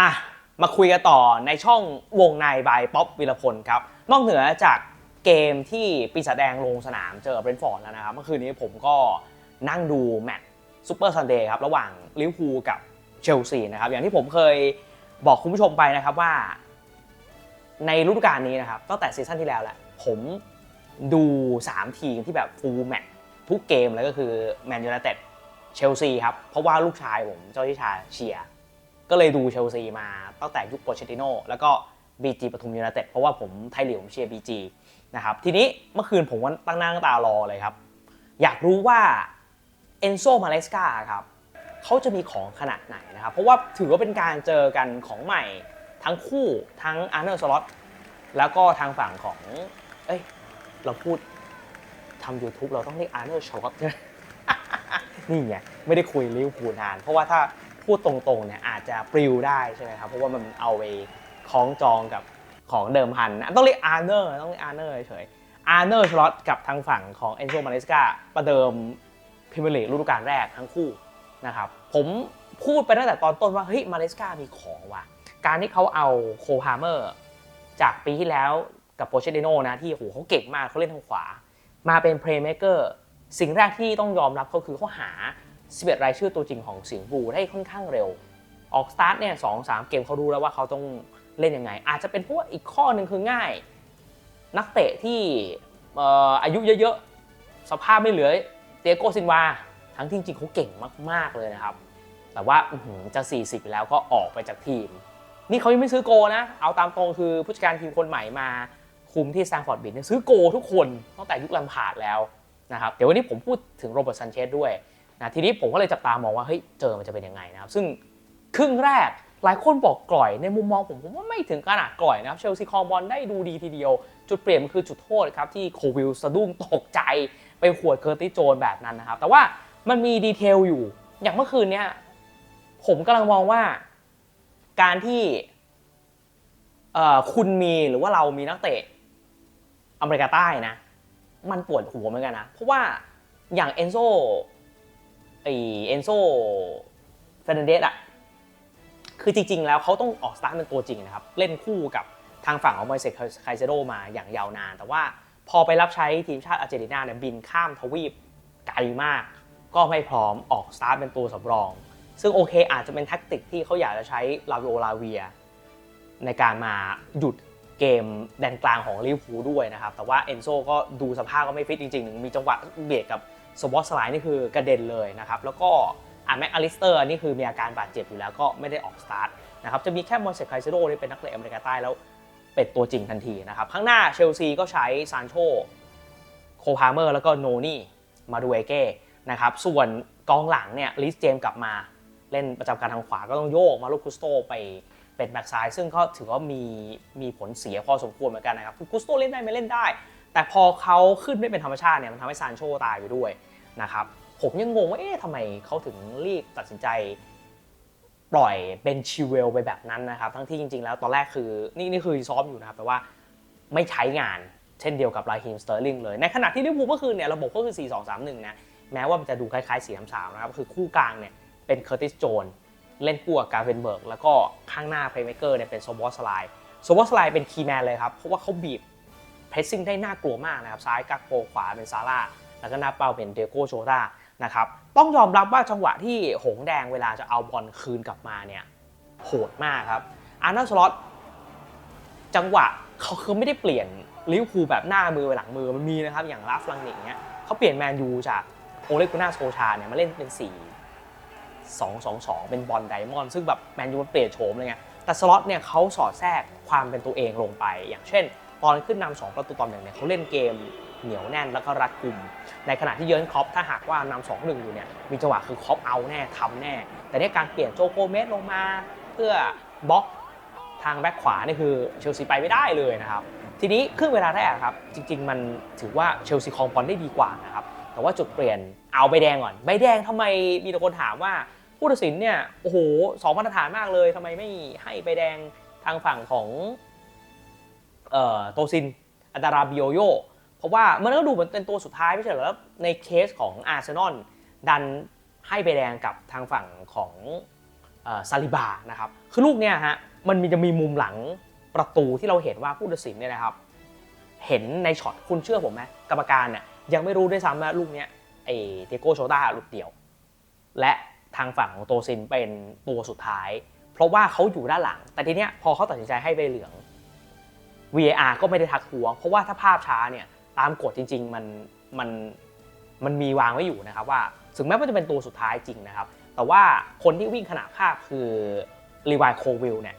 อะมาคุยกันต่อในช่องวงในบายป๊อปวิรพลครับ นอกเหนือจากเกมที่ปีศาจแดงลงสนามเจอเบรนท์ฟอร์ดแล้วนะครับ เมื่อคืนนี้ผมก็นั่งดูแมตช์ซูเปอร์ซันเดย์ครับระหว่างลิเวอร์พูลกับเชลซีนะครับ อย่างที่ผมเคยบอกคุณผู้ชมไปนะครับว่า ในฤดูกาลนี้นะครับตั้งแต่ซีซั่นที่แล้วแหละผมดู 3 ทีมที่แบบฟูลแมตช์ทุกเกมเลยก็คือแมนยูไนเต็ดเชลซีครับ เพราะว่าลูกชายผมเจ้าที่ชาเชียร์ ก็เลยดูเชลซีมาตั้งแต่ยุคโปเชติโนแล้วก็บีจีปทุมยูไนเต็ดเพราะว่าผมไทยเหลียวผมเชียร์บีจีนะครับทีนี้เมื่อคืนผมก็ตั้งหน้าตั้งตารอเลยครับ อยากรู้ว่าเอนโซมาเลสกาครับเขาจะมีของขนาดไหนนะครับ เพราะว่าถือว่าเป็นการเจอกันของใหม่ทั้งคู่ทั้งอาร์เนอร์สล็อตแล้วก็ทางฝั่งของ เอ้ย เราพูดทำ YouTube เราต้องเรียกอาร์เนอร์สล็อตใช่ไหมนี่ไง ไม่ได้คุยลิวพูนาน เพราะว่าถ้า พูดตรงๆเนี่ยอาจจะปลิวได้ใช่ไหมครับ เพราะว่ามันเอาไปคล้องจองกับของเดิมพันนะต้องเรียกอาร์เนอร์ต้องเรียกอาร์เนอร์เฉยอาร์เนอร์สล็อตกับทางฝั่งของเอนโซมาเลสกาประเดิมพรีเมียร์ลีกฤดูกาลแรกทั้งคู่นะครับผมพูดไปตั้งแต่ตอนต้นว่าเฮ้ยมาเลสกามีของว่ะการที่เขาเอาโคพาเมอร์จากปีที่แล้วกับโปเชติโนนะที่โหเขาเก่งมากเขาเล่นทางขวา มาเป็นเพลย์เม k เกอร์สิ่งแรกที่ต้องยอมรับเขาคือเขาหา 11 รายชื่อตัวจริงของสิงห์บูได้ค่อนข้างเร็ว ออกสตาร์ทเนี่ยสองสามเกมเขารู้แล้วว่าเขาต้องเล่นยังไง อาจจะเป็นเพราะว่าอีกข้อหนึ่งคือง่าย นักเตะที่อายุเยอะๆ สภาพไม่เหลือเตียโกซินวา ทั้งที่จริงๆเขาเก่งมาก ๆ เลยนะครับ แต่ว่าจะ 40 แล้วก็ออกไปจากทีม นี่เขายังไม่ซื้อโกนะ เอาตามตรงคือผู้จัดการทีมคนใหม่มาคุมที่แซงฟอร์ดบิดเนี่ยซื้อโกทุกคนตั้งแต่ยุคลัมพาดแล้วนะครับ เดี๋ยววันนี้ผมพูดถึงโรเบิร์ตซันเชสด้วย นะทีนี้ผมก็เลยจับตามองว่าเฮ้ยเจอมันจะเป็นยังไงนะครับ ซึ่งครึ่งแรกหลายคนบอกกล่อยในมุมมองผมผมว่าไม่ถึงขนาดกล่อยนะครับเชลซีคองบอลได้ดูดีทีเดียว จุดเปลี่ยนมันคือจุดโทษครับที่โควิลสะดุ้งตกใจไปขวดเคอร์ติโจนแบบนั้นนะครับ แต่ว่ามันมีดีเทลอยู่ อย่างเมื่อคืนเนี้ยผมกำลังมองว่าการที่คุณมีหรือว่าเรามีนักเตะอเมริกาใต้นะ มันปวดหัวเหมือนกันนะ เพราะว่าอย่างเอนโซ ไอเอนโซเฟรนเดสอะคือจริง ๆ แล้วเขาต้องออกสตาร์ทเป็นตัวจริงนะครับ เล่นคู่กับทางฝั่งของมอยเซคไคเซโดมาอย่างยาวนาน แต่ว่าพอไปรับใช้ทีมชาติอาร์เจนตินาเนี่ยบินข้ามทวีปไกลมาก ก็ไม่พร้อมออกสตาร์ทเป็นตัวสำรอง ซึ่งโอเคอาจจะเป็นแท็กติกที่เขาอยากจะใช้ลาวิโอลาเวีย ในการมาหยุดเกมแดนกลางของลิเวอร์พูลด้วยนะครับ แต่ว่าเอนโซก็ดูสภาพก็ไม่ฟิตจริงๆมีจังหวะเบียดกับ สวอตสไลด์นี่คือกระเด็นเลยนะครับแล้วก็อะแม็กอลิสเตอร์นี่คือมีอาการบาดเจ็บอยู่แล้วก็ไม่ได้ออกสตาร์ทนะครับจะมีแค่มอนเซคไคเซโดที่เป็นนักเตะอเมริกาใต้แล้วเป็นตัวจริงทันทีนะครับข้างหน้าเชลซีก็ใช้ซานโชโคพาเมอร์แล้วก็โนนี่มาดูเอเก้นะครับส่วนกองหลังเนี่ยลิสเจมกลับมาเล่นประจำการทางขวาก็ต้องโยกมาลูกคุสโตไปเป็นแบ็กซ้ายซึ่งก็ถือว่ามีมีผลเสียพอสมควรเหมือนกันนะครับคือกุสโตเล่นได้ไม่เล่นได้ แต่พอเขาขึ้นไม่เป็นธรรมชาติเนี่ยมันทำให้ซานโชตายไปด้วย นะครับผมยังงงว่าเอ๊ะทำไมเขาถึงรีบตัดสินใจ ปล่อยเป็นชิเวลไปแบบนั้นนะครับทั้งที่จริง ๆ แล้วตอนแรกคือนี่นี่คือซ้อมอยู่นะครับแต่ว่าไม่ใช้งานเช่นเดียวกับไลฮิมสเตอร์ลิงเลย ในขณะที่ลิเวอร์พูลเมื่อคืนเนี่ยระบบก็คือ 4-2-3-1 นะ แม้ว่ามันจะดูคล้ายๆ 4-3-3 นะครับ คือคู่กลางเนี่ยเป็นเคอร์ติสโจนเล่นคู่กับการ์เวนเบิร์ก แล้วก็ข้างหน้าเพลย์เม k เกอร์เนี่ยเป็นโซบอสไลด์โซบอสไลด์เป็นคีย์แมนเลยครับ เพราะว่าเขาบีบเพรสซิ่งได้น่ากลัวมากนะครับ ซ้ายกักโปขวาเป็นซาร่า แล้วก็หน้าเป้าเป็นเดโก้โชตานะครับต้องยอมรับว่าจังหวะที่หงแดงเวลาจะเอาบอลคืนกลับมาเนี่ยโหดมากครับอาร์นอร์สล็อตจังหวะเขาคือไม่ได้เปลี่ยนลิเวอร์พูลแบบหน้ามือไปหลังมือมันมีนะครับอย่างลาฟลังนิกเนี่ยเขาเปลี่ยนแมนยูจากโอเลกุน่าโซชาเนี่ยมาเล่นเป็น 4 2-2-2 เป็นบอลไดมอนด์ซึ่งแบบแมนยูมันเปลี่ยนโฉมเลยไงแต่สล็อตเนี่ยเขาสอดแทรกความเป็นตัวเองลงไป อย่างเช่น ตอนขึ้นนำสองประตูต่อหนึ่งเนี่ยเขาเล่นเกม เหนียวแน่นแล้วก็รัดกุม ในขณะที่เยิร์นคอปถ้าหากว่านำสองหนึ่งอยู่เนี่ยมีจังหวะคือคอปเอาแน่ทำแน่ แต่เนี่ยการเปลี่ยนโจโกเมสลงมาเพื่อบล็อกทางแบ็คขวานี่คือเชลซีไปไม่ได้เลยนะครับ ทีนี้ครึ่งเวลาแรกครับ จริง ๆ มันถือว่าเชลซีครองบอลได้ดีกว่านะครับ แต่ว่าจุดเปลี่ยนเอาใบแดงก่อนใบแดงทำไมมีแต่คนถามว่าผู้ตัดสินเนี่ยโอ้โหสองมาตรฐานมากเลยทำไมไม่ให้ใบแดงทางฝั่งของโตซินอันดาราบิโยโย เพราะว่ามันก็ดูเหมือนเป็นตัวสุดท้ายไม่ใช่เหรอแล้วในเคสของอาร์เซนอลดันให้ใบแดงกับทางฝั่งของซาลิบานะครับ คือลูกเนี่ยฮะมันมีจะมีมุมหลังประตูที่เราเห็นว่าผู้ตัดสินเนี่ยนะครับ เห็นในช็อตคุณเชื่อผมไหมกรรมการเนี่ยยังไม่รู้ด้วยซ้ำว่าลูกเนี้ยไอเทโกโชต้าลูกเดียว และทางฝั่งของโตซินเป็นตัวสุดท้าย เพราะว่าเขาอยู่ด้านหลัง แต่ทีเนี้ยพอเขาตัดสินใจให้ใบเหลือง VAR ก็ไม่ได้ทักท้วง เพราะว่าถ้าภาพช้าเนี่ย ตามกฎจริง ๆ มันมันมันมีวางไว้อยู่นะครับว่าถึงแม้ว่าจะเป็นตัวสุดท้ายจริงนะครับ แต่ว่าคนที่วิ่งขนาบภาพคือรีวายโควิลเนี่ย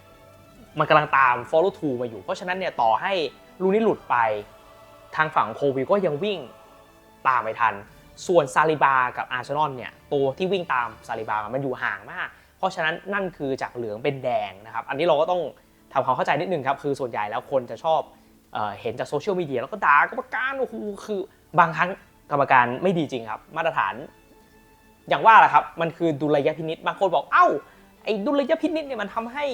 มันกำลังตาม Follow 2 มาอยู่ เพราะฉะนั้นเนี่ยต่อให้ลูนี้หลุดไปทางฝั่งโควิลก็ยังวิ่งตามไปทัน ส่วนซาลิบากับอาร์เซนอลเนี่ยตัวที่วิ่งตามซาลิบามันอยู่ห่างมาก เพราะฉะนั้นนั่นคือจากเหลืองเป็นแดงนะครับ อันนี้เราก็ต้องทำความเข้าใจนิดนึงครับ คือส่วนใหญ่แล้วคนจะชอบ เเห็นจากโซเชียลมีเดียแล้วก็ด่ากรรมการโอ้โหคือบางครั้งกรรมการไม่ดีจริงครับ มาตรฐาน อย่างว่าแหละครับ มันคือดุลยพินิษบางคนบอกเอ้าไอ้ดุลยพินิษเนี่ยมันทำให้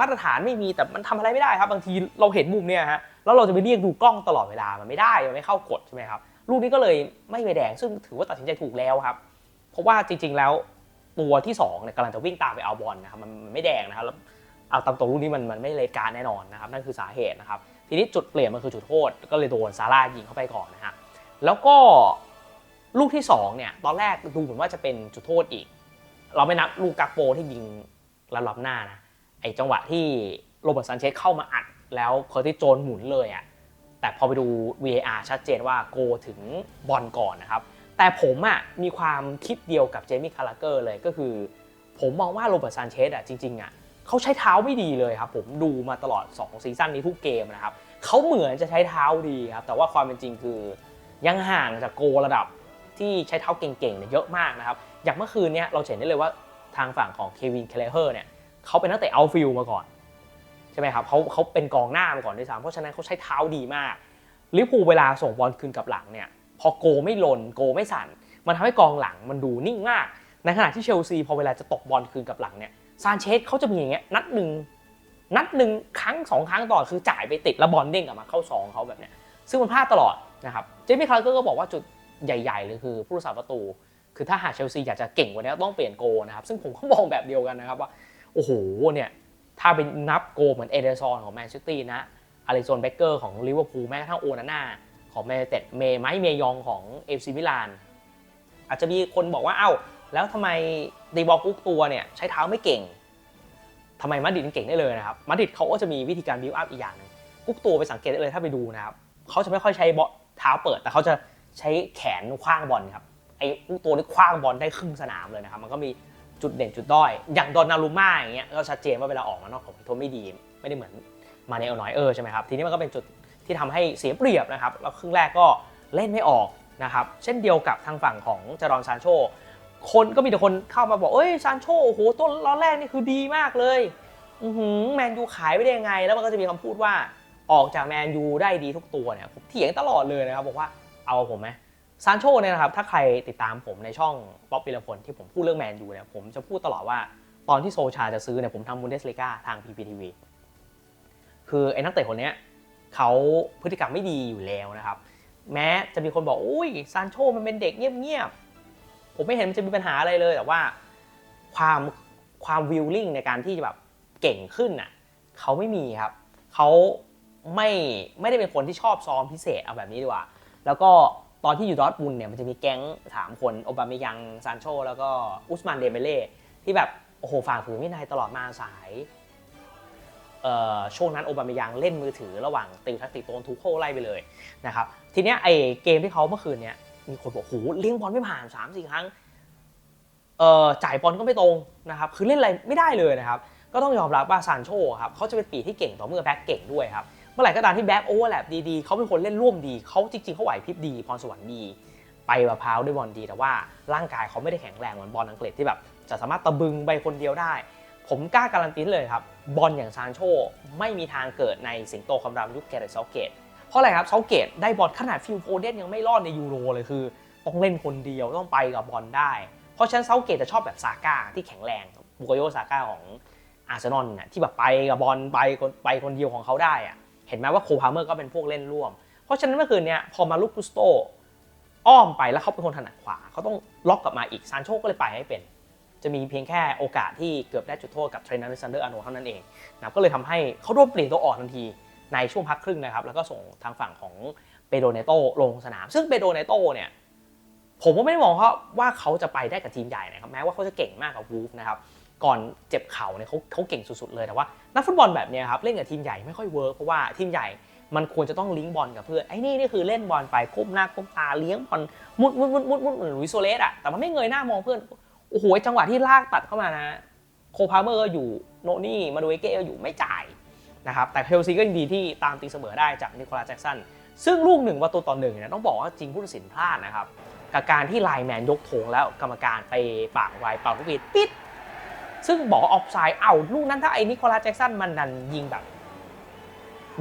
มาตรฐานไม่มีแต่มันทำอะไรไม่ได้ครับ บางทีเราเห็นมุมเนี่ยฮะแล้วเราจะไปเรียกดูกล้องตลอดเวลามันไม่ได้มันไม่เข้ากฎใช่ไหมครับลูกนี้ก็เลยไม่ไปแดงซึ่งถือว่าตัดสินใจถูกแล้วครับ เพราะว่าจริง ๆ แล้วตัวที่2เนี่ยกำลังจะวิ่งตามไปเอาบอลนะครับมันไม่แดงนะครับแล้วเอาตามตัวลูกนี้มันมันไม่เลทการแน่นอนนะครับนั่นคือสาเหตุนะครับ ทีนี้จุดเปลี่ยนมันคือจุดโทษ ก็เลยโดนซาร่ายิงเข้าไปก่อนนะฮะแล้วก็ลูกที่2เนี่ยตอนแรกดูเหมือนว่าจะเป็นจุดโทษอีก เราไม่นับลูกกักโปที่ยิงระลับหน้านะไอจังหวะที่โรเบิร์ตซันเชสเข้ามาอัด แล้วเคอร์ติโจนหมุนเลยอะ่ะแต่พอไปดู VAR ชัดเจนว่าโกถึงบอลก่อนนะครับ แต่ผมอะ่ะมีความคิดเดียวกับเจมี่คาราเกอร์เลยก็คือ ผมมองว่าโรเบิร์ตซันเชสอะจริงๆอะ เขาใช้เท้าไม่ดีเลยครับผมดูมาตลอด2ซีซั่นนี้ทุกเกมนะครับเขาเหมือนจะใช้เท้าดีครับแต่ว่าความเป็นจริงคือ ยังห่างจากโกระดับที่ใช้เท้าเก่งๆเนี่ยเยอะมากนะครับอย่างเมื่อคืนเนี้ยเราเห็นได้เลยว่าทางฝั่งของเควินเคลเฮอร์เนี่ยเขาเป็นนักเตะเอาฟิลมาก่อนใช่ไหมครับเขาเขาเป็นกองหน้ามาก่อนด้วยซ้ำเพราะฉะนั้นเขาใช้เท้าดีมากลิเวอร์พูเวลาส่งบอลคืนกับหลังเนี่ยพอโกไม่หล่นโกไม่สั่น มันทำให้กองหลังมันดูนิ่งมาก ในขณะที่เชลซีพอเวลาจะตกบอลคืนกับหลังเนี่ย ซานเชสเขาจะมีอย่างเงี้ยนัดหนึ่งนัดหนึ่งครั้งสองครั้งต่อคือจ่ายไปติดแล้วบอลเด้งกลับมาเข้าซองเขาแบบเนี้ยซึ่งมันพลาดตลอดนะครับเจมี่คาร์เกอร์ก็บอกว่าจุดใหญ่ๆเลยคือผู้รักษาประตู คือถ้าหากเชลซีอยากจะเก่งกว่านี้ต้องเปลี่ยนโกนะครับซึ่งผมก็มองแบบเดียวกันนะครับว่าโอ้โหเนี่ยถ้าเป็นนับโกเหมือนเอเดอร์ซอนของแมนเชสเตอร์นะอาริโซนเบเกอร์ของลิเวอร์พูลแม้กระทั่งโอนาน่าของแมนเต็ดเมย์ไมค์เมยองของเอฟซีมิลานอาจจะมีคนบอกว่าเอ้า แล้วทำไมดีบอลกุ๊กตัวเนี่ยใช้เท้าไม่เก่งทำไมมาดริดเก่งได้เลยนะครับมาดริดเขาก็จะมีวิธีการบิวอัพอีกอย่างหนึงกุ๊กตัวไปสังเกตได้เลยถ้าไปดูนะครับเขาจะไม่ค่อยใช้บอลเท้าเปิด แต่เขาจะใช้แขนคว้างบอลครับไอ้กุ๊กตัวนี่คว้างบอลได้ครึ่งสนามเลยนะครับ มันก็มีจุดเด่นจุดด้อยอย่างดอนนารูม่าอย่างเงี้ยก็ชัดเจนว่าเวลาออกมานอกของโทไม่ดีไม่ได้เหมือนมาเนลน้อยเออร์ใช่ไหมครับทีนี้มันก็เป็นจุดที่ทำให้เสียเปรียบนะครับแล้วครึ่งแรกก็เล่นไม่ออกนะครับเช่นเดียวกับทางฝั่งของจารอนซานโช คนก็มีแต่คนเข้ามาบอกเอ้ยซานโชโอ้โหต้นล้อแรกนี่คือดีมากเลยอือหือแมนยูขายไปได้ยังไง แล้วมันก็จะมีคำพูดว่าออกจากแมนยูได้ดีทุกตัวเนี่ยผมเถียงตลอดเลยนะครับบอกว่าเอาผมไหมซานโชเนี่ยนะครับถ้าใครติดตามผมในช่องป๊อปปิลพลที่ผมพูดเรื่องแมนยูเนี่ยผมจะพูดตลอดว่าตอนที่โซชาจะซื้อเนี่ยผมทำบุนเดสลิก้าทาง PPTV คือไอ้นักเตะคนเนี้ยเขาพฤติกรรมไม่ดีอยู่แล้วนะครับ แม้จะมีคนบอกอุ้ยซานโชมันเป็นเด็กเงียบ ผมไม่เห็นมันจะมีปัญหาอะไรเลย แต่ว่าความความวิลลิ่งในการที่จะแบบเก่งขึ้นน่ะเขาไม่มีครับเขาไม่ไม่ได้เป็นคนที่ชอบซ้อมพิเศษเอาแบบนี้ดีกว่า แล้วก็ตอนที่อยู่ดอทมุนเนี่ยมันจะมีแก๊งสามคนโอบาเมยังซานโชแล้วก็อุสมานเดเบเล่ที่แบบโอ้โหฝ่าฝืนวินัยตลอดมาสายเอ่อช่วงนั้นโอบาเมยังเล่นมือถือระหว่างติวทักติโดนทุกโคไล่ไปเลยนะครับทีเนี้ยไอเกมที่เขาเมื่อคืนเนี้ย มีคนบอกโหเลี้ยงบอลไม่ผ่าน3ามสี่ครั้งเอ่อจ่ายบอลก็ไม่ตรงนะครับ คือเล่นอะไรไม่ได้เลยนะครับ ก็ต้องยอมรับว่าซานโชครับเขาจะเป็นปีที่เก่งต่อเมื่อแบ็กเก่งด้วยครับ เมื่อไหร่ก็ตามที่แบ็กโอเวอร์แลปดีๆเขาเป็นคนเล่นร่วมดีเขาจริงๆเขาไหวพริบดีพรสวรรค์ดีไปมะพร้าวด้วยบอลดี แต่ว่าร่างกายเขาไม่ได้แข็งแรงเหมือนบอลอังกฤษที่แบบจะสามารถตะบึงไปคนเดียวได้ ผมกล้าการันตีเลยครับบอลอย่างซานโชไม่มีทางเกิดในสิงโตคำรามยุคแกเรซาเกต เพราะอะไรครับเซาเกตได้บอลขนาดฟิลโฟเดนยังไม่รอดในยูโรเลยคือ ต้องเล่นคนเดียวต้องไปกับบอลได้ เพราะฉะนั้นเซาเกตจะชอบแบบซาก้าที่แข็งแรงบุกโยซาก้าของอาร์เซนอลน่ะที่แบบไปกับบอลไปคนไปคนเดียวของเขาได้อะเห็นไหมว่าโคพาเมอร์ก็เป็นพวกเล่นร่วม เพราะฉะนั้นเมื่อคืนเนี้ยพอมาลูกกุสโตอ้อมไปแล้วเขาเป็นคนถนัดขวาเขาต้องล็อกกลับมาอีกซานโชก็เลยไปให้เป็น จะมีเพียงแค่โอกาสที่เกือบได้จุดโทษกับเทรนนันซันเดอร์อโนเท่านั้นเองนับก็เลยทำให้เขาโดนเปลี่ยนตัวออกทันที ในช่วงพักครึ่งนะครับ แล้วก็ส่งทางฝั่งของเปโดเนโตลงสนาม ซึ่งเปโดเนโตเนี่ยผมก็ไม่ได้มองเขาว่าเขาจะไปได้กับทีมใหญ่นะครับแม้ว่าเขาจะเก่งมากกับวูฟนะครับก่อนเจ็บเข่าเนี่ยเขาเขาเก่งสุดๆเลยแต่ว่านักฟุตบอลแบบนี้ครับเล่นกับทีมใหญ่ไม่ค่อยเวิร์กเพราะว่าทีมใหญ่มันควรจะต้องลิงก์บอลกับเพื่อนไอ้นี่นี่คือเล่นบอลไปก้มหน้าก้มตาเลี้ยงบอลมุดมุดมุดมุดมุดเหมือนลุยโซเลสอะแต่มันไม่เงยหน้ามองเพื่อนโอ้โหจังหวะที่ลากตัดเข้ามานะ โคพาเมอร์ก็อยู่โนนี่มาดูเอเก้ก็อยู่ไม่จ่าย นะครับแต่เชลซีก็ยังดีที่ตามตีเสมอได้จากนิโคลัสแจ็กสันซึ่งลูกหนึ่งประตูต่อหนึ่งเนี่ยต้องบอกว่าจริงผู้ตัดสินพลาดนะครับกับการที่ไลแมนยกธงแล้วกรรมการไปปากไวเป่าลูกปิดปิด ซึ่งบอกออฟไซด์เอาลูกนั้นถ้าไอ้นิโคลัสแจ็กสันมันดันยิงแบบ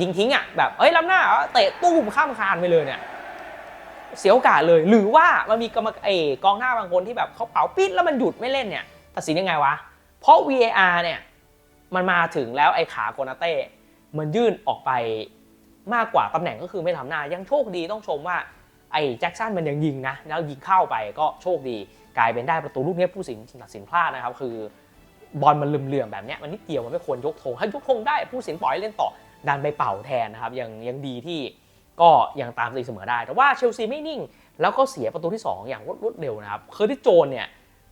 ยิงทิ้งอะแบบเอ้ยล้ำหน้าเตะตู้มข้ามคานไปเลยเนี่ยเสียโอกาสเลยหรือว่ามันมีกรรมเอกองหน้าบางคนที่แบบเขาเป่าปิดแล้วมันหยุดไม่เล่นเนี่ยตัดสินยังไงวะ เพราะ VAR เนี่ย มันมาถึงแล้วไอ้ขาโกนาเต้มันยื่นออกไปมากกว่าตำแหน่งก็คือไม่ล้ำหน้า ยังโชคดีต้องชมว่าไอ้แจ็คสันมันยังยิงนะ แล้วยิงเข้าไปก็โชคดี กลายเป็นได้ประตูลูกนี้ผู้สินตัดสินพลาดนะครับ คือบอลมันเหลื่อมๆแบบนี้มันนิดเดียวมันไม่ควรยกธงถ้ายกธงได้ผู้สินปล่อยเล่นต่อดันไปเป่าแทนนะครับยังยังดีที่ก็ยังตามตีเสมอได้ แต่ว่าเชลซีไม่นิ่ง แล้วก็เสียประตูที่ 2 อย่างรวดเร็วนะครับเคอร์ติสโจนเนี่ย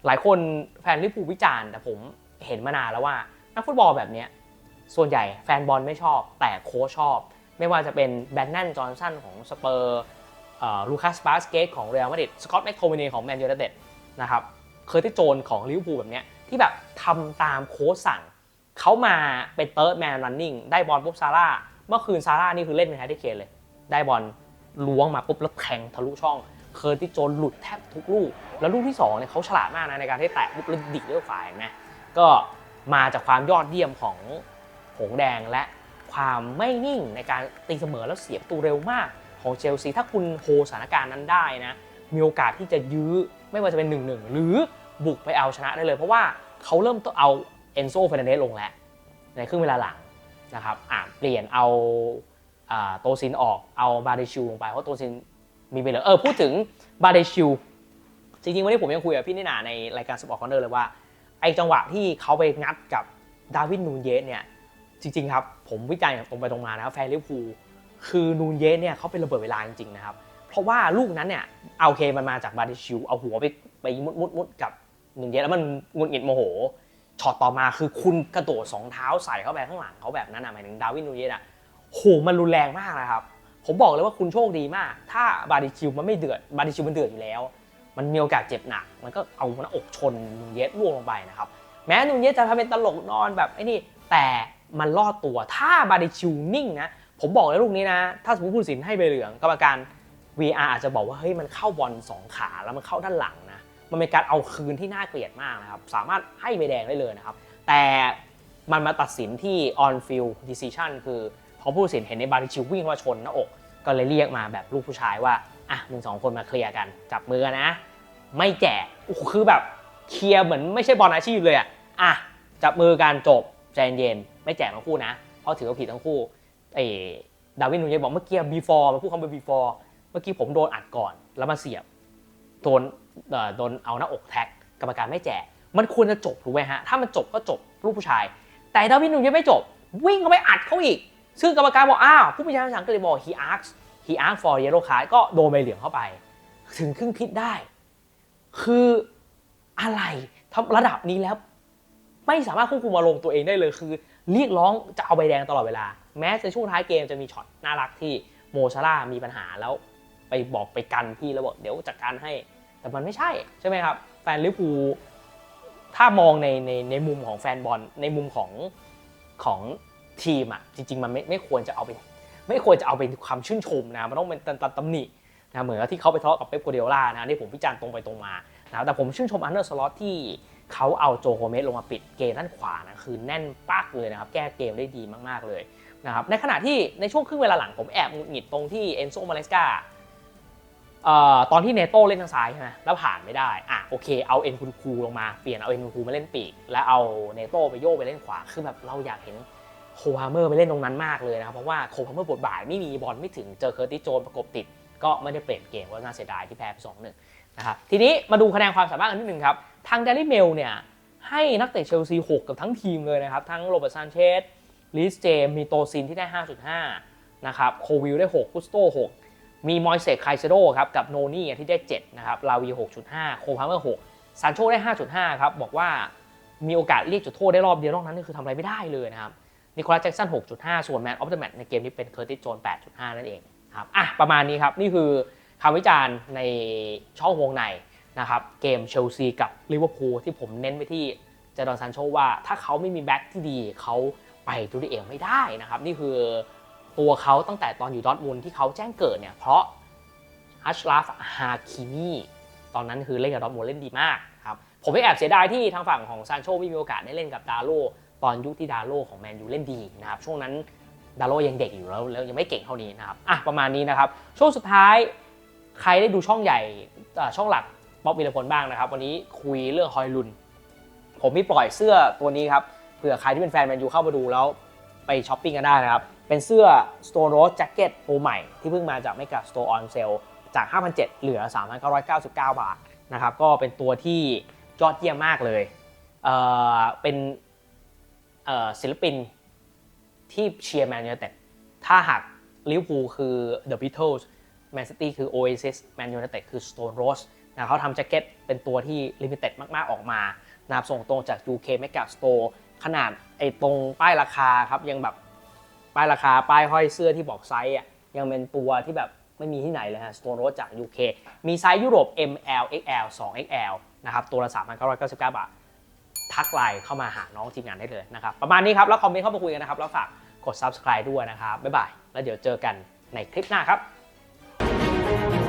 หลายคนแฟนลิเวอร์พูลวิจารณ์แต่ผมเห็นมานานแล้วว่า นักฟุตบอลแบบนี้ส่วนใหญ่แฟนบอลไม่ชอบ แต่โค้ชชอบ ไม่ว่าจะเป็นแบนนันจอห์นสันของสเปอร์ลูคัสบาสเกตของเรอัลมาดริดสกอตแมคโทมินีของแมนยูไนเต็ดนะครับเคอร์ติสโจนของลิเวอร์พูลแบบนี้ที่แบบทำตามโค้ชสั่งเขามาเป็นเติร์ดแมนรันนิ่งได้บอลปุ๊บซาร่าเมื่อคืนซาร่านี่คือเล่นเป็นแฮร์รี่เคนเลย ได้บอลล้วงมาปุ๊บแล้วแทงทะลุช่อง เคอร์ติโจนหลุดแทบทุกลูก แล้วลูกที่2เนี่ยเขาฉลาดมากนะในการที่แตะปุ๊บแล้วดิกด้วยฝ่ายนไหมก็ มาจากความยอดเยี่ยมของหงแดงและความไม่นิ่งในการตีเสมอแล้วเสียประตูเร็วมากของเชลซีถ้าคุณโฮสถานการณ์นั้นได้นะ มีโอกาสที่จะยื้อไม่ว่าจะเป็น1นึหรือบุกไปเอาชนะได้เลย เพราะว่าเขาเริ่มต้องเอาเอนโซเฟรนเดสลงแล้ว ในครึ่งเวลาหลังนะครับอ่าเปลี่ยนเอาโตซินออกเอาบาเดชิลลงไปเพราะโตซินมีไปเหลือเออพูดถึงบาเดชิลจริงๆวันนี้ผมยังคุยกับพี่นิน่าในรายการสปอร์ตคอนเนอร์เลยว่า ไอจังหวะที่เขาไปงัดกับดาวินนูนเยสเนี่ยจริงๆครับผมวิจารณ์อย่างตรงไปตรงมานะครับแฟนลิเวอร์พูลคือนูนเยสเนี่ยเขาเป็นระเบิดเวลาจริงๆนะครับ เพราะว่าลูกนั้นเนี่ยเอาเคมันมาจากบาเดชิลเอาหัวไปไปมุดมุดมุดกับนูนเยสแล้วมันงุดหงิดโมโหช็อตต่อมาคือคุณกระโดดสองเท้าใส่เข้าไปข้างหลังเขาแบบนั้นนะหมายถึงดาวินนูเยสอะโหมันรุนแรงมากนะครับผมบอกเลยว่าคุณโชคดีมาก ถ้าบาดิชิวมันไม่เดือดบาดิชิวมันเดือดอยู่แล้ว มันมีโอกาสเจ็บหนัก มันก็เอาหน้าอกชนนูเยสล่วงลงไปนะครับ แม้นูเยสจะทำเป็นตลกนอนแบบไอ้นี่แต่มันรอดตัวถ้าบาดิชิวนิ่งนะผมบอกเลยลูกนี้นะ ถ้าสมมติผู้สินให้ใบเหลืองกรรมการ VR อาจจะบอกว่าเฮ้ยมันเข้าบอลสองขาแล้วมันเข้าด้านหลังนะมันเป็นการเอาคืนที่น่าเกลียดมากนะครับสามารถให้ใบแดงได้เลยนะครับ แต่มันมาตัดสินที่ on field decision คือพอผู้สินเห็นในบาริชิววิ่งเข้ามาชนหน้าอก ก็เลยเรียกมาแบบลูกผู้ชายว่า อะมึงสองคนมาเคลียร์กัน จับมือกันนะ ไม่แจกโอ้โหคือแบบเคลียร์เหมือนไม่ใช่บอลอาชีพเลยอะอะจับมือกันจบใจเย็นไม่แจกทั้งคู่นะ เพราะถือว่าผิดทั้งคู่เออดาวินนูเยบอกเมื่อกี้ before มาพูดคำว่า before เมื่อกี้ผมโดนอัดก่อนแล้วมาเสียบโดนโดนเอาหน้าอกแท็กกรรมการไม่แจก มันควรจะจบถูกไหมฮะ ถ้ามันจบก็จบลูกผู้ชาย แต่ดาวินนูยังไม่จบ วิ่งเข้าไปอัดเขาอีก ซึ่งกรรมการบอกอ้าวผู้พิจารณาสังก็เลยบอก he asks he asks for yellow card ก็โดนใบเหลืองเข้าไป ถึงครึ่งพิษได้ คืออะไรทำระดับนี้แล้ว ไม่สามารถควบคุมอารมณ์ตัวเองได้เลยคือ เรียกร้องจะเอาใบแดงตลอดเวลา แม้ในช่วงท้ายเกมจะมีช็อตน่ารักที่โมซาร่ามีปัญหาแล้ว ไปบอกไปกันพี่แล้วบอกเดี๋ยวจัดการให้ แต่มันไม่ใช่ใช่ไหมครับ แฟนลิเวอร์พูลถ้ามองในในในมุมของแฟนบอลในมุมของของทีมอะจริง ๆ มันไม่ไม่ควรจะเอาเป็น ไม่ควรจะเอาเป็นความชื่นชมนะมันต้องเป็นตันตันตำหนินะเหมือนที่เขาไปทะเลาะกับเป๊ปกัวเดียล่านะนี่ผมวิจารณ์ตรงไปตรงมานะแต่ผมชื่นชมอันเดอร์สล็อตที่เขาเอาโจโฮเมสลงมาปิดเกมด้านขวานะคือแน่นปักเลยนะครับแก้เกมได้ดีมากๆเลยนะครับในขณะที่ในช่วงครึ่งเวลาหลังผมแอบหงุดหงิดตรงที่เอนโซมาเลสกาตอนที่เนโต้เล่นทางซ้ายใช่ไหมแล้วผ่านไม่ได้อะโอเคเอาเอ็นคุณครูลงมาเปลี่ยนเอาเอ็นคุณครูมาเล่นปีก แล้วเอาเนโต้ไปโยกไปเล่นขวาคือแบบเราอยากเห็น โคพาเมอร์ไปเล่นตรงนั้นมากเลยนะครับ เพราะว่าโคพาเมอร์บทบาทไม่มีบอลไม่ถึงเจอเคอร์ติโจนประกบติด ก็ไม่ได้เปลี่ยนเกมก็น่าเสียดายที่แพ้ไปสองหนึ่งนะครับทีนี้มาดูคะแนนความสามารถกันนิดนึงครับ ทางเดลิเมลเนี่ยให้นักเตะเชลซี6กับทั้งทีมเลยนะครับ ทั้งโรเบิร์ตซานเชสลิสเจมมีโตซินที่ได้ 5.5นะครับโควิลได้6กุสโต6มีมอยเซกไคเซโดครับกับโนนี่ที่ได้7นะครับลาวี6.5 โคพาเมอร์6ซานโชได้ 5.5 ครับบอกว่ามีโอกาสเรียกจุดโทษได้รอบเดียวนอกนั้นนี่คือทำอะไรไม่ได้เลยนะครับ นิโคลัสแจ็กสัน 6.5 ส่วนแมนออฟเดอะแมตในเกมนี้เป็นเคอร์ติสโจน 8.5 นั่นเองครับอะประมาณนี้ครับ นี่คือคำวิจารณ์ในช่องวงในนะครับเกมเชลซีกับลิเวอร์พูลที่ผมเน้นไปที่เจดอนซานโชว่าถ้าเขาไม่มีแบ็คที่ดีเขาไปดูดีเองไม่ได้นะครับนี่คือตัวเขาตั้งแต่ตอนอยู่ดอทมุนด์ที่เขาแจ้งเกิดเนี่ยเพราะอัชราฟฮาคิมีตอนนั้นคือเล่นกับดอทมุนด์เล่นดีมากครับผมไม่แอบเสียดายที่ทางฝั่งของซานโชไม่มีโอกาสได้เล่นกับดาโล ตอนยุคที่ดาโลของแมนยูเล่นดีนะครับช่วงนั้นดาโลยังเด็กอยู่แล้วแล้วยังไม่เก่งเท่านี้นะครับอะประมาณนี้นะครับช่วงสุดท้ายใครได้ดูช่องใหญ่ช่องหลักป๊อปวิรพลบ้างนะครับ วันนี้คุยเรื่องฮอยลุน ผมมีปล่อยเสื้อตัวนี้ครับเผื่อใครที่เป็นแฟนแมนยูเข้ามาดูแล้วไปช้อปปิ้งกันได้นะครับ เป็นเสื้อ Stone Rose Jacket ตัวใหม่ที่เพิ่งมาจากไม่กับ Store on Sale จาก 5,700 เหลือ 3,999 บาทนะครับก็เป็นตัวที่ยอดเยี่ยมมากเลยเออเป็น ศิลปินที่เชียร์แมนยูไนเต็ดถ้าหากลิเวอร์พูลคือ The Beatles แมนซิตี้คือ Oasis แมนยูไนเต็ดคือ Stone Rose นะเขาทำแจ็คเก็ตเป็นตัวที่ลิมิเต็ดมาก ๆ ออกมานะครับส่งตรงจาก UK Mega Store ขนาดไอ้ตรงป้ายราคาครับยังแบบป้ายราคาป้ายห้อยเสื้อที่บอกไซส์อะยังเป็นตัวที่แบบไม่มีที่ไหนเลยฮะ Stone Rose จาก UK มีไซส์ยุโรป ML XL 2 XL นะครับตัวละ 3,999 บาท ทักไลน์เข้ามาหาน้องทีมงานได้เลยนะครับ ประมาณนี้ครับ แล้วคอมเมนต์เข้ามาคุยกันนะครับ แล้วฝากกด subscribe ด้วยนะครับ บ๊ายบาย แล้วเดี๋ยวเจอกันในคลิปหน้าครับ